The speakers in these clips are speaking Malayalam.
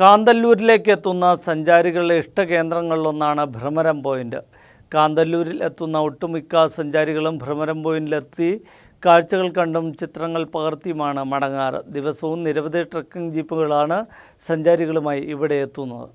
കാന്തല്ലൂരിലേക്ക് എത്തുന്ന സഞ്ചാരികളുടെ ഇഷ്ടകേന്ദ്രങ്ങളിലൊന്നാണ് ഭ്രമരം പോയിന്റ്. കാന്തല്ലൂരിൽ എത്തുന്ന ഒട്ടുമിക്ക സഞ്ചാരികളും ഭ്രമരം പോയിന്റിലെത്തി കാഴ്ചകൾ കണ്ടും ചിത്രങ്ങൾ പകർത്തിയുമാണ് മടങ്ങാറ്. ദിവസവും നിരവധി ട്രക്കിംഗ് ജീപ്പുകളാണ് സഞ്ചാരികളുമായി ഇവിടെ എത്തുന്നത്.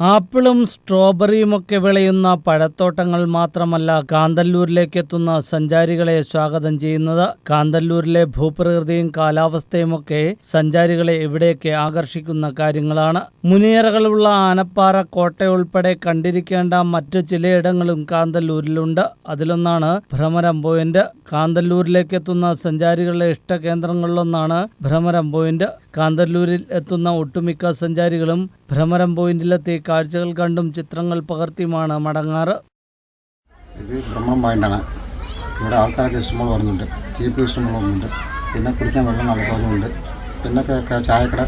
ആപ്പിളും സ്ട്രോബെറിയുമൊക്കെ വിളയുന്ന പഴത്തോട്ടങ്ങൾ മാത്രമല്ല കാന്തല്ലൂരിലേക്ക് എത്തുന്ന സഞ്ചാരികളെ സ്വാഗതം ചെയ്യുന്നത്. കാന്തല്ലൂരിലെ ഭൂപ്രകൃതിയും കാലാവസ്ഥയുമൊക്കെ സഞ്ചാരികളെ ഇവിടേക്ക് ആകർഷിക്കുന്ന കാര്യങ്ങളാണ്. മുനിയറകളുള്ള ആനപ്പാറ കോട്ട ഉൾപ്പെടെ കണ്ടിരിക്കേണ്ട മറ്റു ചിലയിടങ്ങളും കാന്തല്ലൂരിലുണ്ട്. അതിലൊന്നാണ് ഭ്രമരം പോയിന്റ്. കാന്തല്ലൂരിലേക്ക് എത്തുന്ന സഞ്ചാരികളുടെ ഇഷ്ടകേന്ദ്രങ്ങളിലൊന്നാണ് ഭ്രമരം പോയിന്റ്. കാന്തല്ലൂരിൽ എത്തുന്ന ഒട്ടുമിക്ക സഞ്ചാരികളും ഭ്രമരം പോയിന്റിലെത്തി കാഴ്ചകൾ കണ്ടും ചിത്രങ്ങൾ പകർത്തിയുമാണ് മടങ്ങാറ്. ഇത് ബ്രഹ്മം പോയിന്റാണ് ഇവിടെ ആൾക്കാരൊക്കെ ഇഷ്ടംപോലെ വരുന്നുണ്ട്. ജീപ്പ് ഇഷ്ടംപോലെ വരുന്നുണ്ട്. പിന്നെ കുടിക്കാൻ വെള്ളം നല്ല സൗകര്യമുണ്ട് പിന്നെ ചായക്കട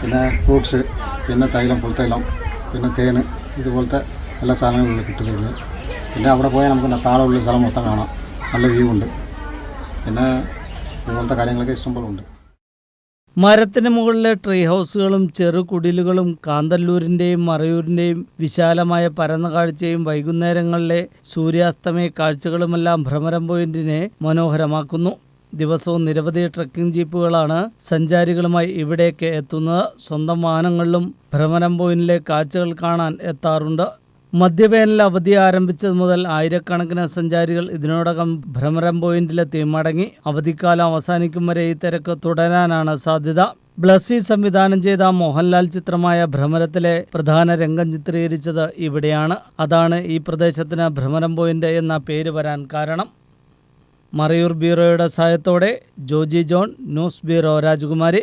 പിന്നെ ഫ്രൂട്ട്സ് പിന്നെ തൈലം പുൽത്തൈലം പിന്നെ തേന് ഇതുപോലത്തെ എല്ലാ സാധനങ്ങളും കിട്ടുന്നുണ്ട് പിന്നെ അവിടെ പോയാൽ നമുക്ക് താളമുള്ള സ്ഥലം മൊത്തം കാണാം. നല്ല വ്യൂ ഉണ്ട്. പിന്നെ ഇതുപോലത്തെ കാര്യങ്ങളൊക്കെ ഇഷ്ടംപോലെ ഉണ്ട്. മരത്തിന് മുകളിലെ ട്രീ ഹൗസുകളും ചെറു കുടിലുകളും കാന്തല്ലൂരിന്റെയും മറയൂരിന്റെയും വിശാലമായ പരന്ന കാഴ്ചയും വൈകുന്നേരങ്ങളിലെ സൂര്യാസ്തമയ കാഴ്ചകളുമെല്ലാം ഭ്രമരം പോയിന്റിനെ മനോഹരമാക്കുന്നു. ദിവസവും നിരവധി ട്രക്കിംഗ് ജീപ്പുകളാണ് സഞ്ചാരികളുമായി ഇവിടേക്ക് എത്തുന്നത്. സ്വന്തം വാഹനങ്ങളിലും ഭ്രമരം പോയിന്റിലെ കാഴ്ചകൾ കാണാൻ എത്താറുണ്ട്. മധ്യവേനൽ അവധി ആരംഭിച്ചത് മുതൽ ആയിരക്കണക്കിന് സഞ്ചാരികൾ ഇതിനോടകം ഭ്രമരം പോയിന്റിലെത്തി മടങ്ങി അവധിക്കാലം അവസാനിക്കും വരെ ഈ തിരക്ക് തുടരാനാണ് സാധ്യത. ബ്ലസ്സി സംവിധാനം ചെയ്ത മോഹൻലാൽ ചിത്രമായ ഭ്രമരത്തിലെ പ്രധാന രംഗം ചിത്രീകരിച്ചത് ഇവിടെയാണ്. അതാണ് ഈ പ്രദേശത്തിന് ഭ്രമരം പോയിന്റ് എന്ന പേര് വരാൻ കാരണം. മറയൂർ ബ്യൂറോയുടെ സഹായത്തോടെ ജോജി ജോൺ ന്യൂസ് ബ്യൂറോ രാജകുമാരി.